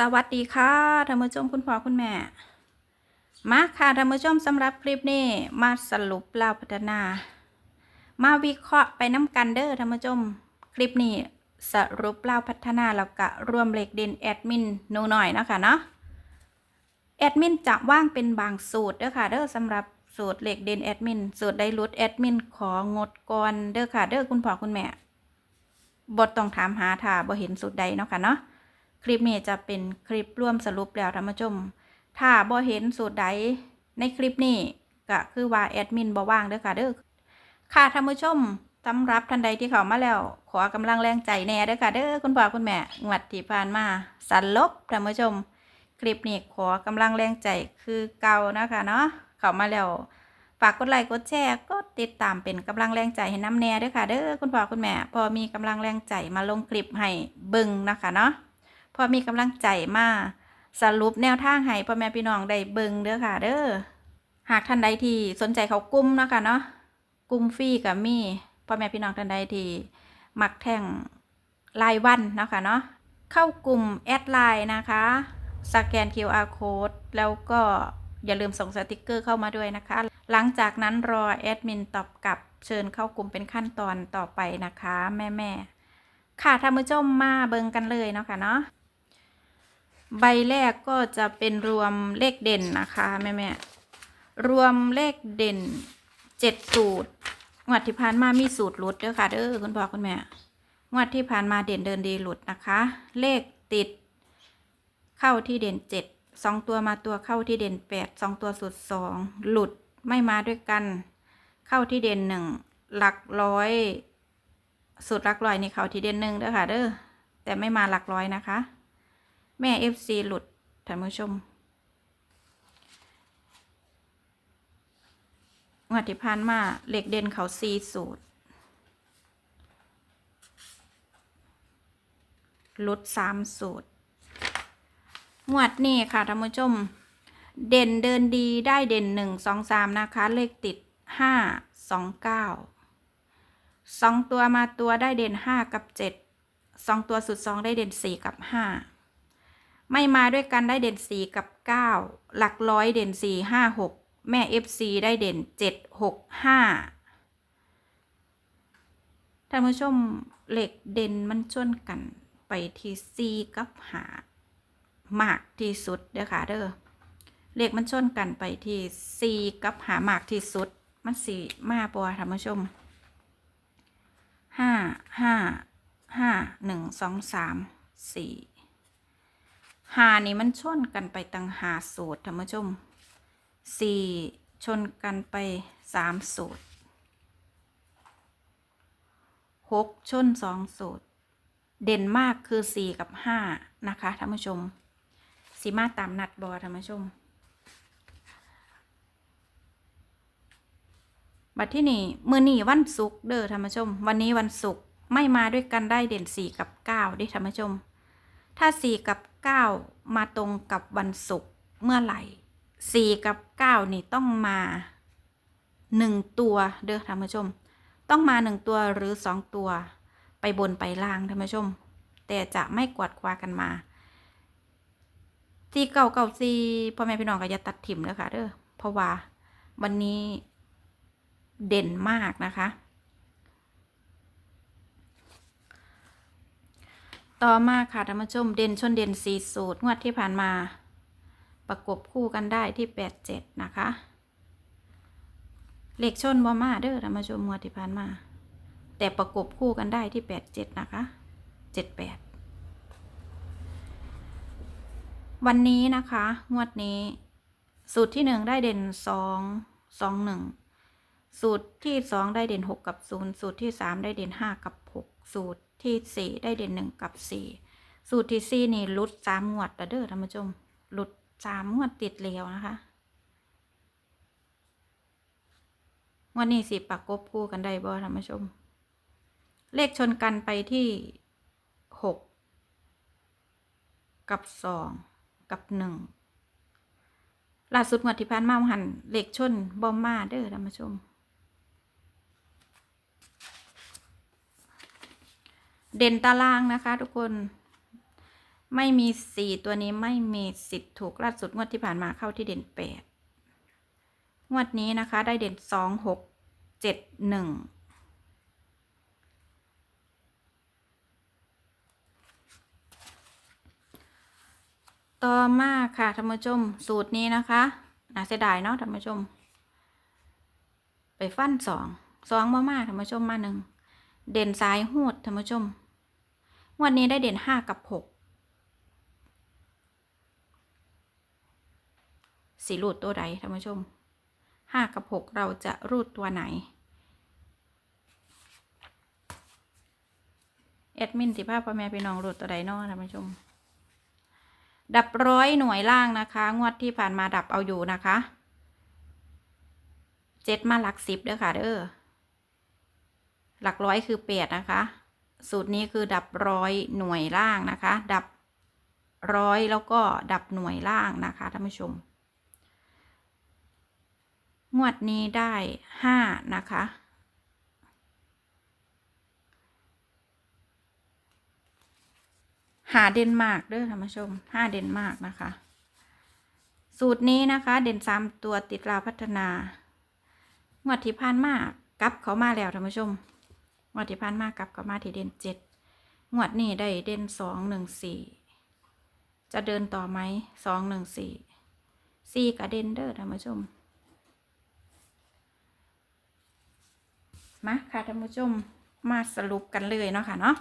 สวัสดีค่ะท่านผู้ชมคุณพ่อคุณแม่ มาค่ะท่านผู้ชมสำหรับคลิปนี้มาสรุปเล่าพัฒนา มาวิเคราะห์ไปน้ำกันเด้อท่านผู้ชมคลิปนี้สรุปเล่าพัฒนาแล้วก็รวมเลขเด่นแอดมินหนูหน่อยนะคะเนาะแอดมินจะว่างเป็นบางสูตรเด้อค่ะเด้อสำหรับสูตรเลขเด่นแอดมินสูตรได้รุดแอดมินของดก่อนเด้อค่ะเด้อคุณพ่อคุณแม่บทต้องถามหาถ้าบ่เห็นสูตรใดเนาะค่ะเนาะ คลิปนี้จะเป็นคลิปร่วมสรุปแล้วท่านผู้ชม ถ้าบ่เห็นสูตรใดในคลิปนี้ก็คือว่าแอดมินบ่ว่างเด้อค่ะเด้อค่ะท่านผู้ชมสำหรับท่านใดที่เข้ามาแล้ว ขอกำลังแรงใจแน่เด้อค่ะเด้อคุณพ่อคุณแม่งวดที่ผ่านมาสันลบท่านผู้ชม คลิปนี้ขอกำลังแรงใจคือเก่านะคะเนาะเข้ามาแล้วฝากกดไลค์กดแชร์กดติดตามเป็นกำลังแรงใจให้น้ำแน่เด้อค่ะ เด้อคุณพ่อคุณแม่ พอมีกำลังแรงใจมาลงคลิปให้บิ่งนะคะเนาะ พอมีกำลังใจมาสรุปแนวทางให้พ่อแม่พี่น้องได้เบิ่งเด้อค่ะ เด้อหากท่านใดที่สนใจเขากุ้มเนาะคะเนาะกุ้มฟรีกับมีพ่อแม่พี่น้องท่านใดที่มักแท่งรายวันเนาะคะเนาะเข้ากลุ่มแอดไลน์นะคะสแกน QR code แล้วก็อย่าลืมส่งสติกเกอร์เข้ามาด้วยนะคะ หลังจากนั้นรอแอดมินตอบกลับเชิญเข้ากลุ่มเป็นขั้นตอนต่อไปนะคะ แม่แม่ๆค่ะท่านผู้ชมมาเบิงกันเลยเนาะค่ะเนาะ ใบแรกก็จะเป็นรวมเลขเด่นนะคะแม่แม่รวมเลขเด่นเจ็ดสูตรงวดที่ผ่านมามีสูตรหลุดเด้อค่ะเด้อคุณพ่อคุณแม่งวดที่ผ่านมาเด่นเดินดีหลุดนะคะ เลขติด เข้าที่เด่นเจ็ดสองตัวมาตัวเข้าที่เด่นแปดสองตัวสุดสองหลุดไม่มาด้วยกัน เข้าที่เด่นหนึ่งหลักร้อยสุดหลักร้อยนี่เข้าที่เด่นหนึ่งเด้อค่ะเด้อแต่ไม่มาหลักร้อยนะคะ แม่ FC หลุดท่านผู้ชมงวดที่ผ่านมาเหล็กเด่นเขาซีสูตรลดสามสูตร งวดนี้ค่ะท่านผู้ชม เด่นเดินดีได้เด่นหนึ่งสองสามนะคะ เลขติดห้าสองเก้าสองตัวมาตัวได้เด่นห้ากับเจ็ดสองตัวสุดสองได้เด่นสี่กับห้า ไม่มาด้วยกันได้เด่นสีกับ 9 หลักร้อยเด่นสีห้าหกแม่ FC ได้เด่น 7 6 5 ท่านผู้ชมเหล็กเด่นมันชวนกันไปที่ 4 กับหามากที่สุดเด้อค่ะเด้อเหล็กมันชนกันไปที่ 4 กับหามากที่สุด มันสีมาปัวท่านผู้ชม 5 5 5 1 2 3 4 หานี่มันชนกันไปตั้งหาสูตรท่านผู้ชมสี่ชนกันไปสามสูตรหกชนสองสูตร เด่นมากคือสี่กับห้านะคะท่านผู้ชมสีมาตามนัดบอท่านผู้ชมบัดที่นี่มือนี่วันศุกร์เด้อท่านผู้ชม วันนี้วันศุกร์ไม่มาด้วยกันได้เด่นสี่กับเก้าด้ท่านผู้ชม ถ้าสี่กับ เก้ามาตรงกับวันศุกร์เมื่อไหร่สี่กับเก้านี่ต้องมาหนึ่งตัวเด้อท่านผู้ชม ต้องมาหนึ่งตัวหรือสองตัว ไปบนไปล่างท่านผู้ชม แต่จะไม่กวาดควากันมาสี่เก้าเก้าสี่พ่อแม่พี่น้องก็อย่าตัดถิ่มเลยค่ะเด้อเพราะว่าวันนี้เด่นมากนะคะ ต่อมาค่ะท่านผู้ชมเด่นชนเด่นสีสูตรงวดที่ผ่านมา ประกบคู่กันได้ที่แปดเจ็ดนะคะเลขชนบ่มาเด้อท่านผู้ชมงวดที่ผ่านมา แต่ประกบคู่กันได้ที่แปดเจ็ดนะคะเจ็ดแปดวันนี้นะคะ งวดนี้ สูตรที่หนึ่งได้เด่นสองสองหนึ่งสูตรที่สองได้เด่นหกกับศูนย์สูตรที่สามได้เด่นห้ากับหกสูตร ที่สี่ได้เด่นหนึ่งกับสี่สูตรที่สี่นี่ลุดสามงวดแล้วเด้อท่านผู้ชมลุดสามงวดติดแล้วนะคะงวันนี้สิปักกบคู่กันได้บ่ท่านผู้ชม เลขชนกันไปที่หกกับสองกับหนึ่งล่าสุดงวดที่ผ่านมาหันเลขชนบอมมาเด้อท่านผู้ชม เด่นตารางนะคะ ทุกคน ไม่มีสี่ตัวนี้ไม่มีสิทธิ์ถูกล่าสุดงวดที่ผ่านมาเข้าที่เด่นแปดงวดนี้นะคะได้เด่นสองหกเจ็ดหนึ่งต่อมาค่ะท่านผู้ชมสูตรนี้นะคะน่าเสียดายเนาะท่านผู้ชม ไปฟันสองสองมามาท่านผู้ชมมาหนึ่งเด่นซ้ายหูดท่านผู้ชม งวันนี้ได้เด่นห้ากับหกสีรูดตัวใดท่านผู้ชมห้ากับหกเราจะรูดตัวไหน แอดมินสิภาพพ่อแม่พี่น้องรูดตัวใดนอท่านผู้ชม ดับร้อยหน่วยล่างนะคะ งวดที่ผ่านมาดับเอาอยู่นะคะเจ็ดมาหลักสิบเด้อค่ะเด้อหลักร้อยคือแปดนะคะ สูตรนี้คือดับร้อยหน่วยล่างนะคะ ดับร้อยแล้วก็ดับหน่วยล่างนะคะท่านผู้ชม งวดนี้ได้ห้านะคะ หาเดนมาร์กด้อท่านผู้ชมห้าเดนมาร์กนะคะ สูตรนี้นะคะเด่นสามตัวติดลาวพัฒนางวดที่ผ่านมากลับเขามาแล้วท่านผู้ชม งวดที่ผ่านมากลับเขามาที่เด่นเจ็ดงวดนี้ได้เด่นสองหนึ่งสี่จะเดินต่อไหมสองหนึ่งสี่สี่กับเด่นเด้อท่านผู้ชมมาค่ะท่านผู้ชมมาสรุปกันเลยเนาะค่ะเนาะ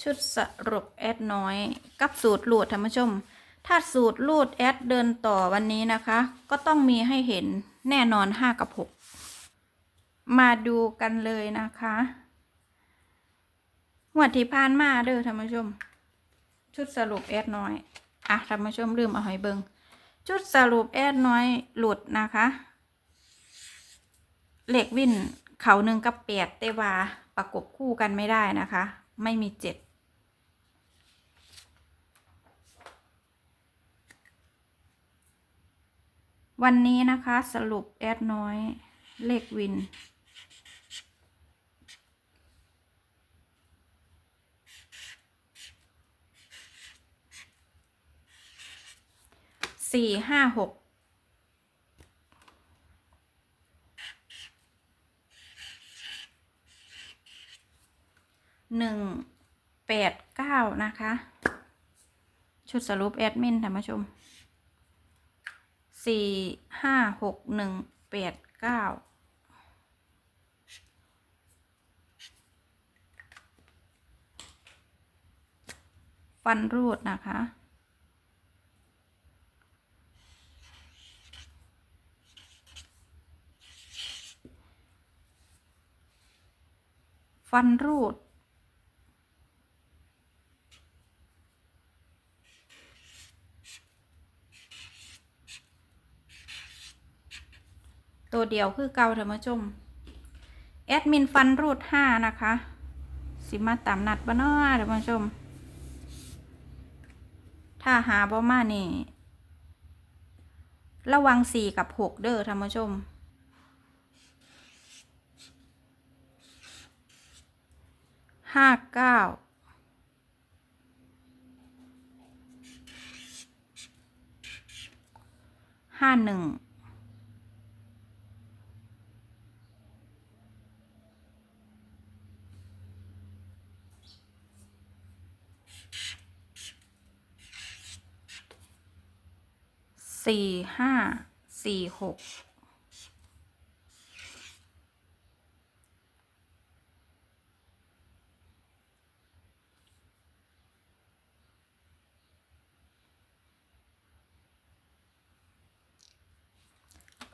ชุดสรุปแอดน้อย กับสูตรลูดท่านผู้ชม ถ้าสูตรลูดแอดเดินต่อวันนี้นะคะ ก็ต้องมีให้เห็นแน่นอน 5 กับ 6 มาดูกันเลยนะคะงวดที่ผ่านมาเด้อท่านผู้ชม ชุดสรุปแอดน้อย อะท่านผู้ชมลืมเอาให้เบิงชุดสรุปแอดน้อยหลุดนะคะเหล็กวินเขาหนึ่งกับแปดแต่ว่าประกบคู่กันไม่ได้นะคะ ไม่มีเจ็ดวันนี้นะคะสรุปแอดน้อยเลขวิน สี่ห้าหกหนึ่งแปดเก้านะคะ ชุดสรุปแอดมินท่านผู้ชมสี่ห้าหกหนึ่งแปดเก้าฟันรูดนะคะ ฟันรูด ตัวเดียวคือเก่าท่านผู้ชมแอดมินฟันรูดห้านะคะ สิมาตามนัดบ้านาะท่านผู้ชม ถ้าหาบ่มานี่ ระวังสี่กับหกเด้อท่านผู้ชม ห้าเก้าห้าหนึ่งสี่ห้าสี่หก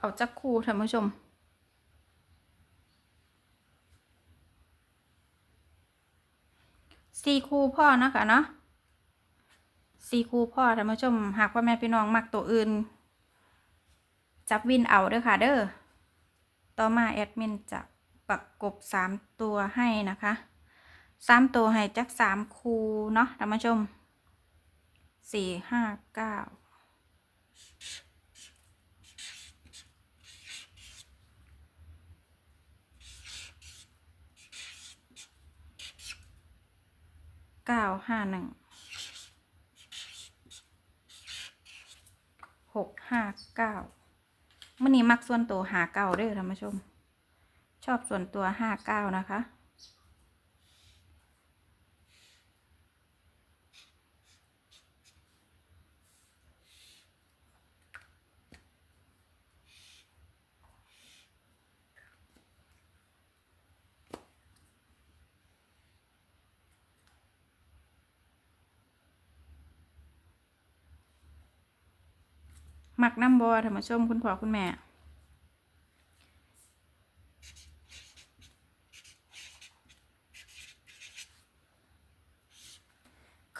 เอาจักคู่ท่านผู้ชม สี่คู่พ่อนะคะเนาะสี่คู่พ่อท่านผู้ชม หากว่าแม่พี่น้องมักตัวอื่น จับวินเอาเด้อค่ะเด้อ ต่อมาแอดมินจะประกบสามตัวให้นะคะสามตัวให้จักสามคูเนาะท่านผู้ชมสี่ห้าเก้า ก้าห้าหนึ่งหกห้าเก้ามื่อนี้มักส่วนตัวหาเก้าเด้อท่านผู้ชม ชอบส่วนตัวห้าเก้านะคะ มักน้ำบอท่านผู้ชมคุณพ่อคุณแม่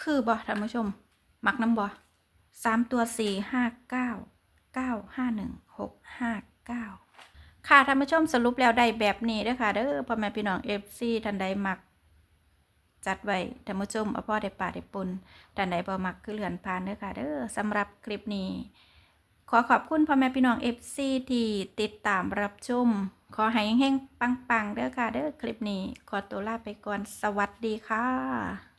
คือบอท่านผู้ชม มักน้ำบอสามตัวสี่ห้าเก้าเก้าห้าหนึ่งหกห้าเก้าค่ะท่านผู้ชมสรุปแล้วได้แบบนี้ด้อค่ะเด้อพ่อแม่พี่น้องเอฟซีท่านใดมัก จัดไว้ท่านผู้ชมเอาพ่อได้ป่าได้ปนท่านใดบ่มักคือเลื่อนผ่านเด้อค่ะเด้อสำหรับคลิปนี้ ขอขอบคุณพ่อแม่พี่น้องเอฟซีที่ติดตามรับชม ขอให้แห้งๆปังๆเด้อค่ะเด้อคลิปนี้ ขอตัวลาไปก่อน สวัสดีค่ะ